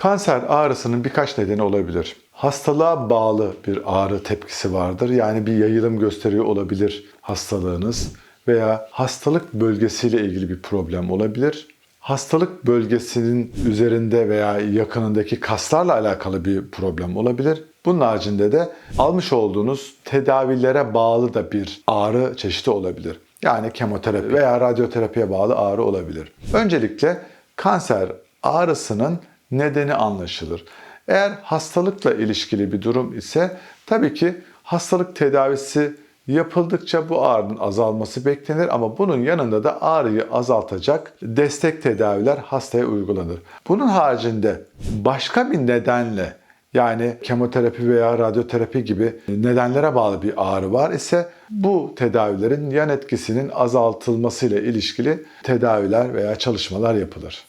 Kanser ağrısının birkaç nedeni olabilir. Hastalığa bağlı bir ağrı tepkisi vardır. Yani bir yayılım gösteriyor olabilir hastalığınız veya hastalık bölgesiyle ilgili bir problem olabilir. Hastalık bölgesinin üzerinde veya yakınındaki kaslarla alakalı bir problem olabilir. Bunun haricinde de almış olduğunuz tedavilere bağlı da bir ağrı çeşidi olabilir. Yani kemoterapi veya radyoterapiye bağlı ağrı olabilir. Öncelikle kanser ağrısının nedeni anlaşılır. Eğer hastalıkla ilişkili bir durum ise tabii ki hastalık tedavisi yapıldıkça bu ağrının azalması beklenir ama bunun yanında da ağrıyı azaltacak destek tedaviler hastaya uygulanır. Bunun haricinde başka bir nedenle yani kemoterapi veya radyoterapi gibi nedenlere bağlı bir ağrı var ise bu tedavilerin yan etkisinin azaltılmasıyla ilişkili tedaviler veya çalışmalar yapılır.